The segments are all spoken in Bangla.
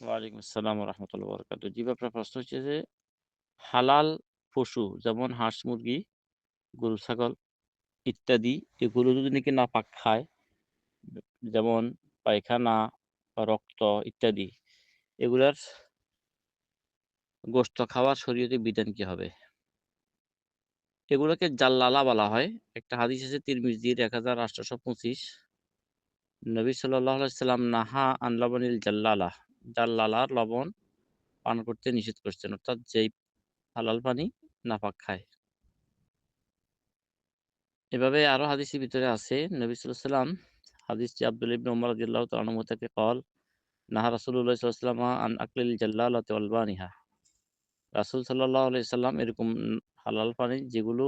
ওয়ালাইকুম আসসালাম রহমতুল্লাহ বরকাত জি আপনার প্রশ্ন হচ্ছে যে, হালাল পশু যেমন হাঁস, মুরগি, গরু, ছাগল ইত্যাদি, এগুলো যদি নাকি না পাক খায়, যেমন পায়খানা বা রক্ত ইত্যাদি, এগুলার গোস্ত খাওয়ার শরীয়তে বিধান কি হবে? এগুলোকে জাল্লালা বলা হয়। একটা হাদিস আছে তিরমিজির এক হাজার আটশোশো পঁচিশ। নবী সাল্লাহ সাল্লাম নাহা আনলাবনিল জাল্লালা। যার লালা, লবণ পান করতে নিষেধ করছেন, অর্থাৎ যেই হালাল পানি নাপাক খায়। এভাবে আরও হাদিসের ভিতরে আছে, নবী সাল্লাম হাদিসটি আব্দুল ইবিন উমর রাদিয়াল্লাহু তাআলা কল, নাহা রাসূলুল্লাহ সাল্লাল্লাহু আন আকলিল জাল্লালাতি ওয়াল বানিহা। রাসূল সাল্লাল্লাহু আলাইহি এরকম হালাল পানি যেগুলো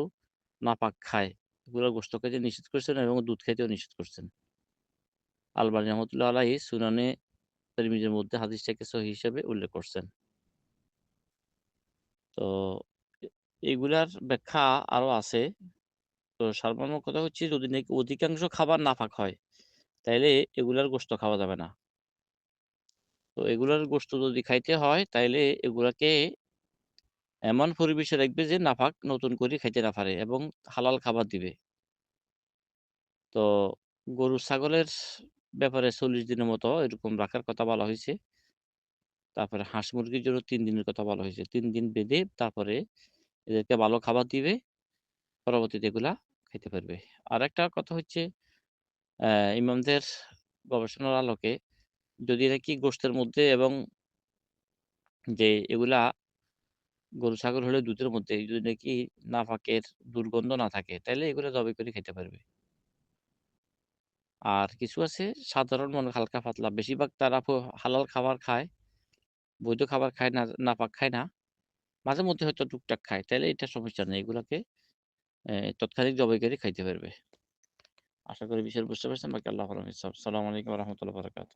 নাপাক খায়, এগুলো গোষ্ঠ খেতে নিষেধ করছেন এবং দুধ খেতেও নিষেধ করছেন। আলবানী রহমতুল্লাহ আলাহি সুনানে তিরমিজির মধ্যে হাদিসটাকে সহিহ হিসেবে উল্লেখ করছেন। তো এগুলার ব্যাখ্যা আরও আছে। তো সারমর্ম কথা হচ্ছে, যদি নাকি অধিকাংশ খাবার নাপাক হয়, তাইলে এগুলার গোস্ত খাওয়া যাবে না। তো এগুলার গোস্ত যদি খাইতে হয়, তাইলে এগুলাকে এমন পরিবেশে রাখবে যে নাপাক নতুন করে খাইতে না পারে এবং হালাল খাবার দিবে। তো গরু, ছাগলের ব্যাপারে চল্লিশ দিনের মতো এরকম রাখার কথা বলা হয়েছে। তারপরে হাঁস মুরগির জন্য তিন দিনের কথা বলা হয়েছে। তিন দিন বেঁধে তারপরে এদেরকে ভালো খাবার দিবে, পরবর্তীতে এগুলা খেতে পারবে। আর একটা কথা হচ্ছে ইমামদের গবেষণার আলোকে যদি নাকি গোষ্ঠের মধ্যে এবং যে এগুলা গরু, ছাগল হলে দুধের মধ্যে যদি নাকি নাফাকের দুর্গন্ধ না থাকে তাহলে এগুলো জবাই করে খেতে পারবে। আর কিছু আছে সাধারণ মানুষ হালকা পাতলা। বেশিরভাগ তারা হালাল খাবার খায়। বৈধ খাবার খায় না না পাক খায় না। মাঝে মধ্যে হয়তো টুকটাক খায়। তাহলে এটা সমস্যা নেই। এগুলাকে তৎক্ষণিক করে খাইতে পারবে। আশা করি বিষয় বুঝতে পারছেন। বাকি আল্লাহ সালাম আলাইকুম রহমতুল্লাহ বরকাত